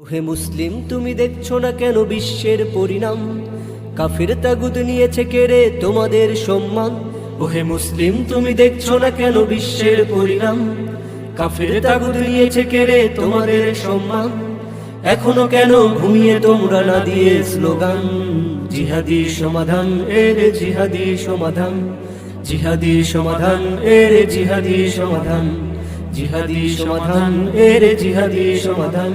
হে মুসলিম, তুমি দেখছ না কেন বিশ্বের পরিণাম? কাফির তাগুদ নিয়েছে কেড়ে তোমাদের সম্মান? ওহে মুসলিম, তুমি দেখছ না কেন বিশ্বের পরিণাম? কাফির তাগুদ নিয়েছে কেড়ে তোমাদের সম্মান? এখনও কেন ঘুমিয়ে তোমরা না দিয়ে স্লোগান? জিহাদি সমাধান এর জিহাদি সমাধান। জিহাদি সমাধান এর জিহাদি সমাধান। জিহাদি সমাধান এর জিহাদি সমাধান।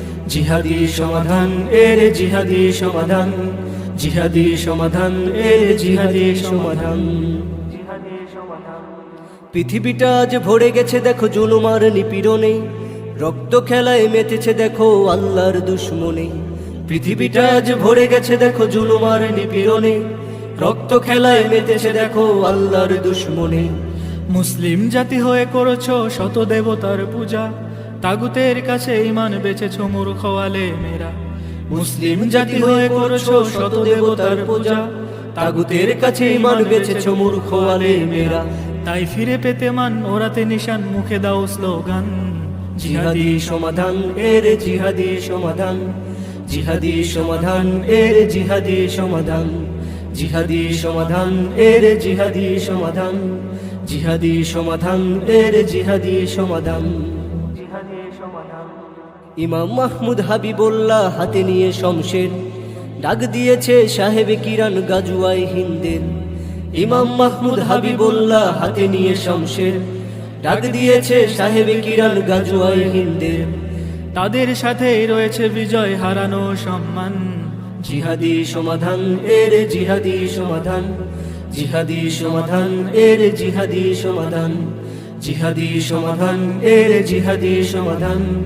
জিহাদি সমাধান, এর জিহাদি সমাধান। জিহাদি সমাধান, এর জিহাদি সমাধান। পৃথিবীটা আজ ভরে গেছে, দেখো জুলুমার নিপীড়নে। রক্ত খেলায় মেতেছে, দেখো আল্লাহর দুশ্মনে। পৃথিবীটা আজ ভরে গেছে, দেখো জুলুমার নিপীড়নে। রক্ত খেলায় মেতেছে, দেখো আল্লাহর দুশ্মনে। মুসলিম জাতি হয়ে করেছ শত দেবতার পূজা। তাগুতের কাছে ইমান বেচেছ মূর্খ আলে মেরা মুসলিম জাতি হয়ে করেছ শত দেবতার পূজা। তাগুতের কাছে ইমান বেছেছ মূর্খ আলে মেরা তাই ফিরে পেতে মান ওরাতে নিশান মুখে দাও স্লোগান। জিহাদি সমাধান এর জিহাদি সমাধান। জিহাদি সমাধান এর জিহাদি সমাধান। জিহাদি সমাধান এর জিহাদি সমাধান। জিহাদি সমাধান এর জিহাদি সমাধান। ইমাম মাহমুদ হাবিবুল্লাহ হাতে নিয়ে শমশের। ডাক দিয়েছে সাহেবে কিরান গাজুয়াই হিন্দের। ইমাম মাহমুদ হাবিবুল্লাহ হাতে নিয়ে শমশের। ডাক দিয়েছে সাহেবে কিরান গাজুয়াই হিন্দের। তাদের সাথেই রয়েছে বিজয় হারানো সম্মান। জিহাদি সমাধান এর জিহাদি সমাধান। জিহাদি সমাধান এর জিহাদি সমাধান। জিহাদি সমাধান এর জিহাদি সমাধান।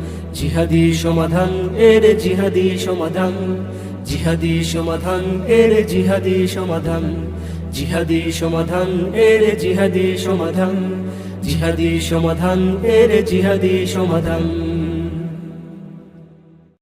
জিহাদি সমাধান, এর জিহাদি সমাধান। জিহাদি সমাধান, এর জিহাদি সমাধান। জিহাদি সমাধান, এর জিহাদি সমাধান। জিহাদি সমাধান, এর জিহাদি সমাধান।